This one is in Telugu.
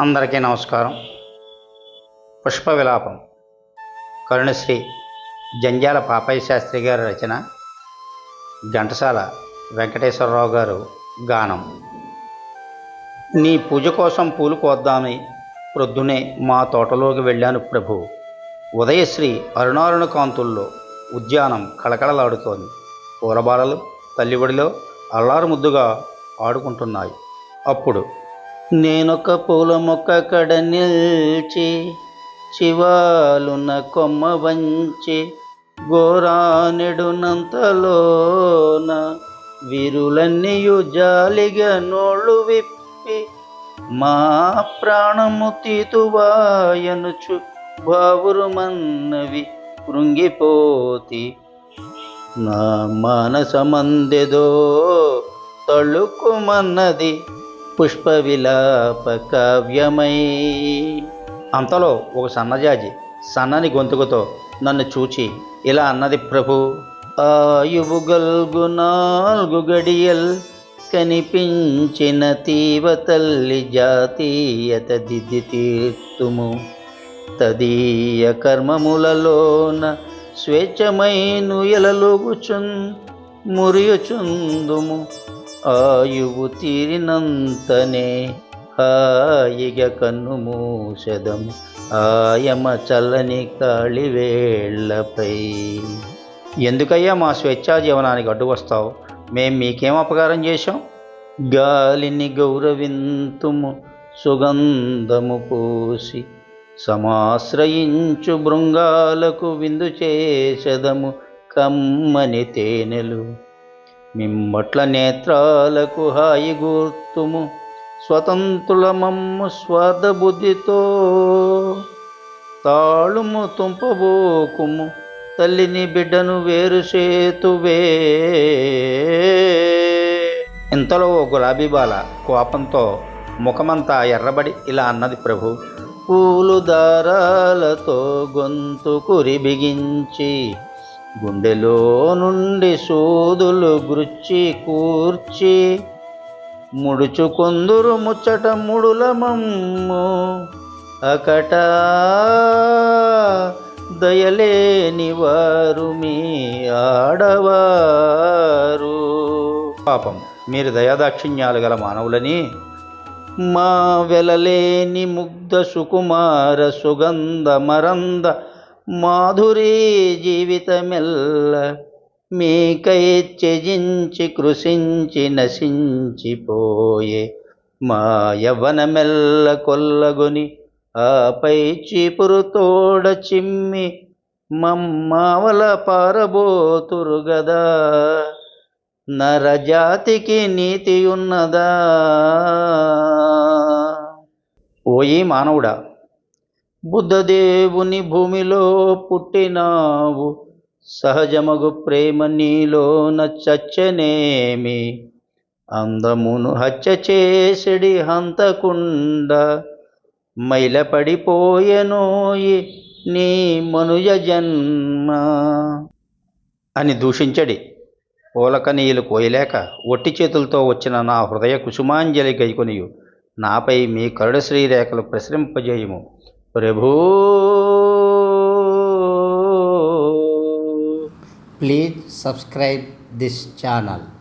అందరికీ నమస్కారం. పుష్ప విలాపం కరుణశ్రీ జంజాల పాపయ్య శాస్త్రి గారి రచన ఘంటసాల వెంకటేశ్వరరావు గారు గానం. నీ పూజ కోసం పూలు కోద్దామని ప్రొద్దునే మా తోటలోకి వెళ్ళాను ప్రభు. ఉదయశ్రీ అరుణారుణ కాంతుల్లో ఉద్యానం కళకళలాడుతోంది. పూలబాలలు తల్లిబడిలో అల్లారు ముద్దుగా ఆడుకుంటున్నాయి. అప్పుడు నేనొక పూల మొక్క కడ నిల్చి చివాలున కొమ్మ వంచి గోరానెడునంతలోన వీరులన్నీయు జాలిగా నోళ్ళు విప్పి మా ప్రాణము తీతువాయనుచు బావురుమన్నవి కృంగిపోతి. నా మానసమందెదో తళుకుమన్నది. పుష్ప విలాప కావ్యమై అంతలో ఒక సన్నజాజి సన్నని గొంతుకుతో నన్ను చూచి ఇలా అన్నది ప్రభు ఆయుగల్గు నాలుగు గడియల్ కనిపించిన తీవ తల్లి జాతీయత దిద్ది తీర్తుము. తదీయ కర్మములలోన స్వేచ్ఛమైను ఎలలుగుచున్ మురియుచుందుము. ఆయువు తీరినంతనే హాయిగా కన్ను మూసెదము ఆయమ చల్లని కాళివేళ్ళపై ఎందుకయ్యా మా స్వేచ్ఛా జీవనానికి అడ్డు వస్తావు? మేం మీకేం అపకారం చేశాం? గాలిని గౌరవింతుము సుగంధము పూసి సమాశ్రయించు బృంగాలకు విందు చేసదము కమ్మని తేనెలు మిమ్మట్ల నేత్రాలకు హాయి గుర్తుము స్వతంత్రులమమ్ము స్వార్థబుద్ధితో. తాళుము తుంపబోకుము తల్లిని బిడ్డను వేరు సేతువే ఇంతలో ఓ గులాబీ బాల కోపంతో ముఖమంతా ఎర్రబడి ఇలా అన్నది ప్రభు పూలు దారాలతో గొంతు కురి బిగించి గుండెలో నుండి సూదులు గుర్చి కూర్చి ముడుచుకొందురు ముచ్చట ముడులమమ్ము అకట దయలేని వారు మీ ఆడవారు. పాపం మీరు దయాదాక్షిణ్యాలు గల మానవులని మా వెలలేని ముగ్ధ సుకుమార సుగంధ మరంద మాధురీ జీవితమెల్ల మీకై త్యజించి కృషించి నశించిపోయే మాయవనమెల్ల కొల్లగొని ఆపై చీపురు తోడ చిమ్మి మమ్మావల పారబోతురు గదా నరజాతికి నీతి ఉన్నదా. ఓయి మానవుడా బుద్ధదేవుని భూమిలో పుట్టినావు. సహజమగు ప్రేమ నీలోన చచ్చనేమి. అందమును హత్య చేసిడి హంతకుండ. మైలపడిపోయెనోయి నీ మనుజ జన్మ. అని దూషించడి. పూలకనీయులు కోయలేక ఒట్టి చేతులతో వచ్చిన నా హృదయ కుసుమాంజలి గైకొనియు. నాపై మీ కరుడ శ్రీరేఖలు ప్రసరింపజేయము. please subscribe this channel.